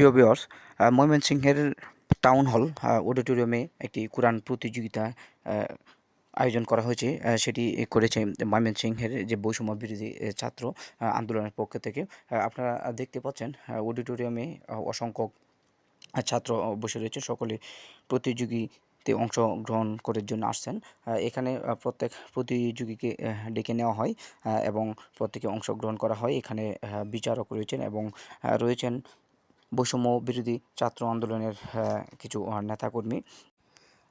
প্রিয় ভিউয়ার্স ময়মনসিংহের town hall অডিটোরিয়ামে একটি কোরআন প্রতিযোগিতা আয়োজন করা হয়েছে। সেটি করেছে ময়মনসিংহের যে বৈষম্য বিরোধী ছাত্র আন্দোলনের পক্ষ থেকে। আপনারা দেখতে পাচ্ছেন অডিটোরিয়ামে অসংখ্য ছাত্র বসে রয়েছে। সকলে প্রতিযোগিতে অংশগ্রহণ করার জন্য আসছেন। এখানে প্রত্যেক প্রতিযোগীকে ডেকে নেওয়া হয় এবং প্রত্যেকে অংশগ্রহণ করা হয়। এখানে বিচারক রয়েছেন এবং রয়েছেন বৈষম্য বিরোধী ছাত্র আন্দোলনের কিছু নেতাকর্মী।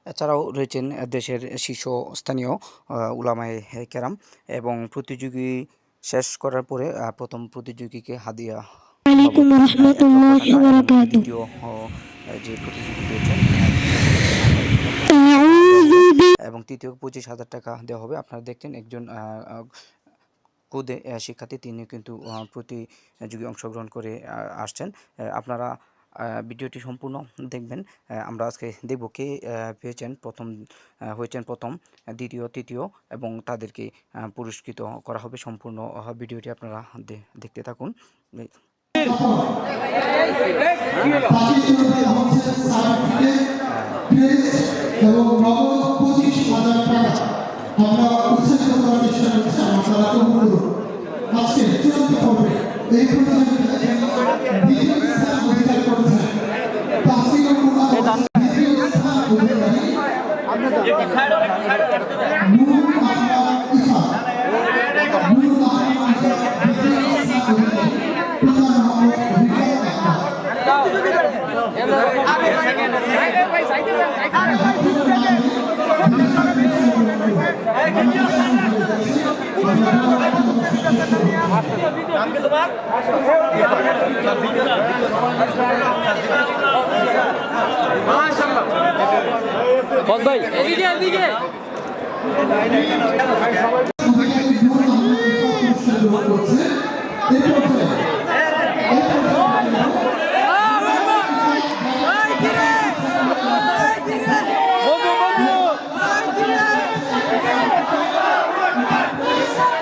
এছাড়াও রয়েছেন দেশের শীর্ষস্থানীয় আহ, উলামায়ে কেরাম এবং প্রতিযোগী শেষ করার পরে প্রথম প্রতিযোগীকে হাদিয়া দ্বিতীয় যে প্রতিযোগী রয়েছেন। এবং তৃতীয় পঁচিশ হাজার টাকা দেওয়া হবে। আপনারা দেখছেন একজন আহ, শিক্ষার্থী তিনি কিন্তু প্রতিযোগী অংশগ্রহণ করে আসছেন। আপনারা ভিডিওটি সম্পূর্ণ দেখবেন। আমরা আজকে দেখব কে পেয়েছেন প্রথম হয়েছেন প্রথম দ্বিতীয় তৃতীয় এবং তাদেরকে পুরস্কৃত করা হবে সম্পূর্ণ ভিডিওটি আপনারা দেখতে থাকুন। পর্বে এই প্রতিযোগিতায় দ্বিতীয় স্থান অধিকার করেছেন তাহসিনুল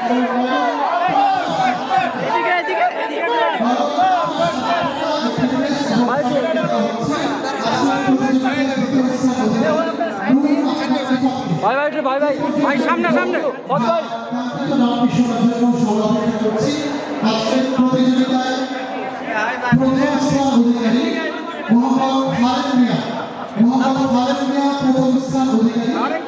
কুরআন ভাই ভাই ভাই ভাই। ভাই সামনে সামনে। প্রথম স্থান অধিকারী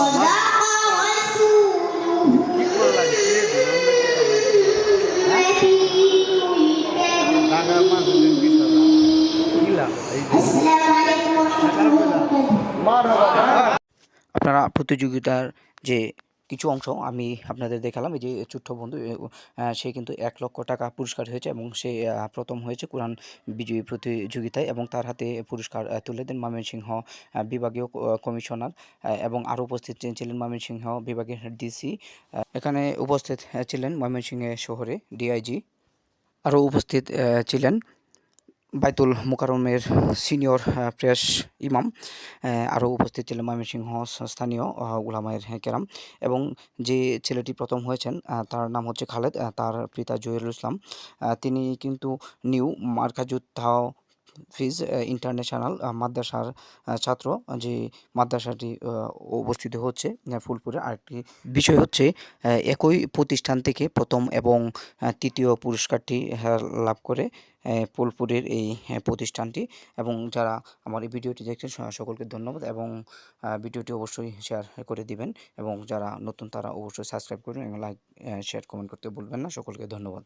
আপনারা প্রতিযোগিতার যে কিছু অংশ আমি আপনাদের দেখালাম, এই যে ছোট্ট বন্ধু সে কিন্তু এক লক্ষ টাকা পুরস্কার হয়েছে এবং সে প্রথম হয়েছে কোরআন বিজয়ী প্রতিযোগিতায় এবং তার হাতে পুরস্কার তুলে দেন ময়মনসিংহ বিভাগীয় কমিশনার এবং আরও উপস্থিত ছিলেন ময়মনসিংহ বিভাগের ডিসি এখানে উপস্থিত ছিলেন ময়মনসিংহ শহরে ডিআইজি, আরও উপস্থিত ছিলেন বাইতুল মোকারমের সিনিয়র প্রেস ইমাম আরও উপস্থিত ছিলেন ময়মনসিংহ স্থানীয় উলামায়ের কেরাম এবং যে ছেলেটি প্রথম হয়েছেন তার নাম হচ্ছে খালেদ তার পিতা জহিরুল ইসলাম। তিনি কিন্তু নিউ মার্কাজুত্তাহ ফিজ ইন্টারন্যাশনাল মাদ্রাসার ছাত্র, যে মাদ্রাসাটি অবস্থিত হচ্ছে ফুলপুরে। আরেকটি বিষয় হচ্ছে একই প্রতিষ্ঠান থেকে প্রথম এবং তৃতীয় পুরস্কারটি লাভ করে পোলপুরের এই প্রতিষ্ঠানটি। এবং যারা আমার এই ভিডিওটি দেখছেন সকলকে ধন্যবাদ। এবং ভিডিওটি অবশ্যই শেয়ার করে দিবেন। এবং যারা নতুন, তারা অবশ্যই সাবস্ক্রাইব করবেন এবং লাইক শেয়ার কমেন্ট করতে ভুলবেন না। সকলকে ধন্যবাদ।